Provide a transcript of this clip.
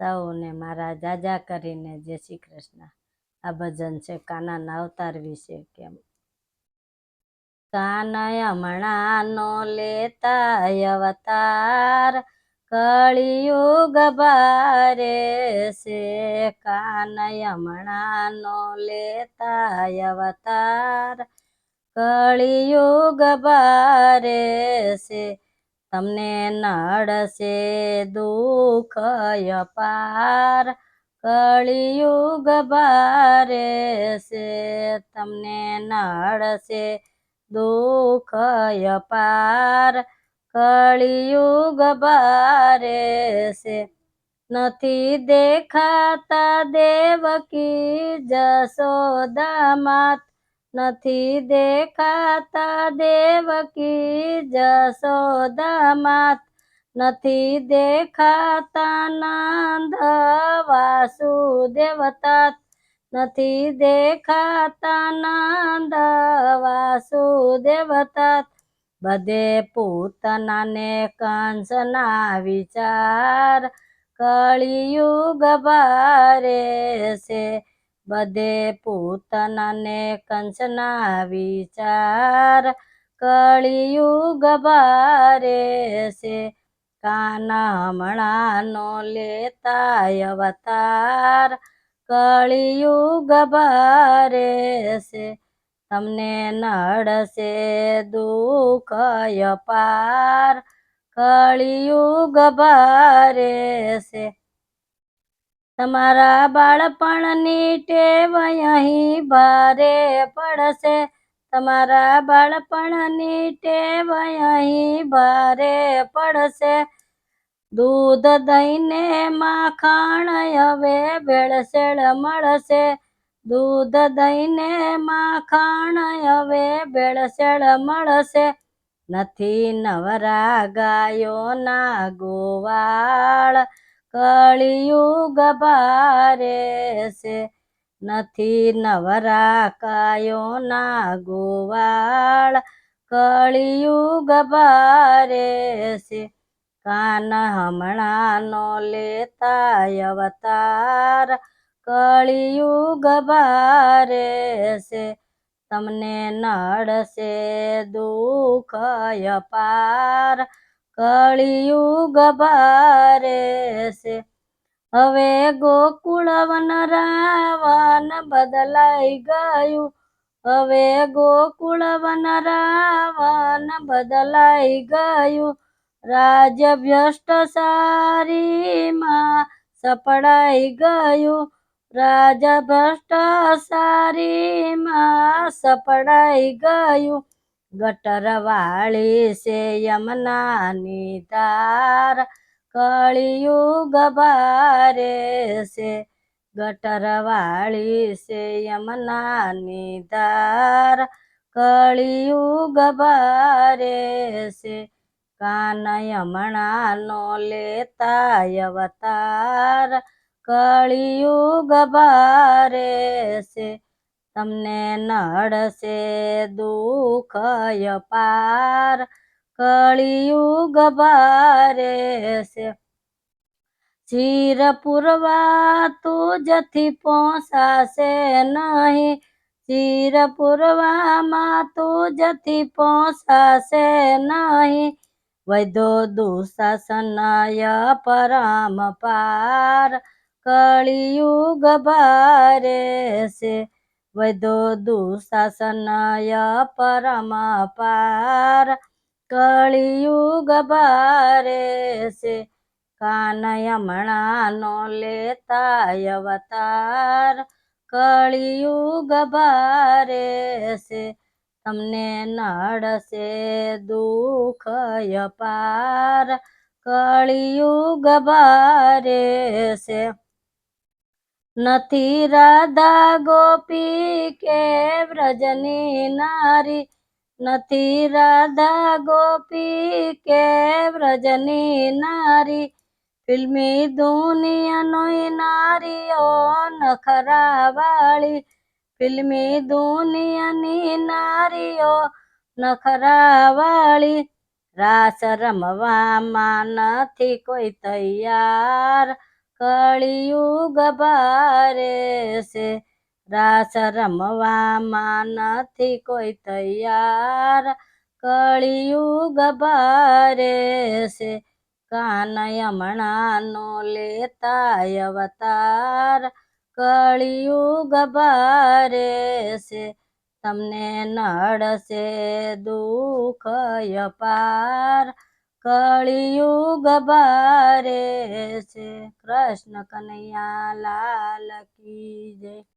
સૌને મારા જાજા કરીને જય શ્રી કૃષ્ણ. આ ભજન છે કાનાના અવતાર વિશે કેમ? કાનય હમણાંનો લેતા અવતાર, કળિયુગ બારે છે. કાનય મણાનો લેતા અવતાર, કળિયુગ બારે છે. તમને નડશે દુઃખ અપાર, કળિયુગ બારે છે તમને નડશે દુઃખ અપાર, કળિયુગ બારે છે નથી દેખાતા દેવકી જશોદા માત નથી દેખાતા દેવકી જશોદા માત નથી દેખાતા નંદ વાસુદેવતા નથી દેખાતા નંદ વાસુદેવતા બધે પૂતના પૂતનાને કંસના વિચાર. કળિયુગ ભારે છે. બધે પૂતનને કંસના વિચાર. કળિયુગ બારે છે, કાન હમણાંનો લેતા અવતાર. કળિયુગ બારે છે, તમને નડશે દુઃખ અપાર. કળિયુગ બારે છે તમારા બાળપણની ટેવ અહીં ભારે પડશે. તમારા બાળપણની ટેવ અહીં ભારે પડશે. દૂધ દહીંને માખણ હવે ભેળસેળ મળશે. દૂધ દહીંને માખણ હવે ભેળસેળ મળશે. નથી નવરા ગાયોના ગોવાળ. કળિયુગ બારે છે. નથી નવરા કાયોના ગોવાળ. કળિયુગ બારે છે. કાન હમણાંનો લેતા અવતાર. કળિયુગ બારે છે. તમને નડશે દુઃખ અપાર. કળિયુગ બારે છે હવે ગોકુળવન રાવણ બદલાઈ ગયું. હવે ગોકુળવન રાવણ બદલાઈ ગયું. રાજ્ય ભ્રષ્ટ સારીમાં સપડાઈ ગયું. રાજ ભ્રષ્ટ સારીમાં સપડાઈ ગયું. ગટર વાળી છે યમનાની ધાર, કળિયુગ બારે છે. ગટર વાળી છે યમનાની ધાર, કળિયુગ બારે છે. કાન યમણાનો લેતા અવતાર, કળિયુગ બારે છે. તમને નડશે દુઃખ અપાર, કળિયુગ ભારે છે ચીર પૂરવા તુજથી પોસાશે નહીં ચીર પૂરવામાં તુજથી પોસાશે નહીં. વૈધો દુશાસનય પરમ પાર કળિયુગ ભારે છે વૈધો દુશાસનય પરમ પાર. કળિયુગ બારે છે કાનયમણાનો લેતા અવતાર. કળિયુગ બારે છે, તમને નડશે દુઃખ અપાર. કળિયુગ બારે છે નથી રાધા ગોપી કે વ્રજની નારી. નથી રાધા ગોપી કે વ્રજની નારી. ફિલ્મી દુનિયાનો નારીઓ નખરાવાળી. ફિલ્મી દુનિયાની નારીઓ નખરાવાળી. રાસ રમવામાં નથી કોઈ તૈયાર. કળિયુગ ભારે છે. રાસ રમવામાં નથી કોઈ તૈયાર. કળિયુગ ભારે છે. કાનયમણાનો લેતા અવતાર. કળિયુગ ભારે તમને નડશે દુઃખ અપાર. કળિયુગ ભારે છે. કૃષ્ણ કનૈયા લાલ કી જય.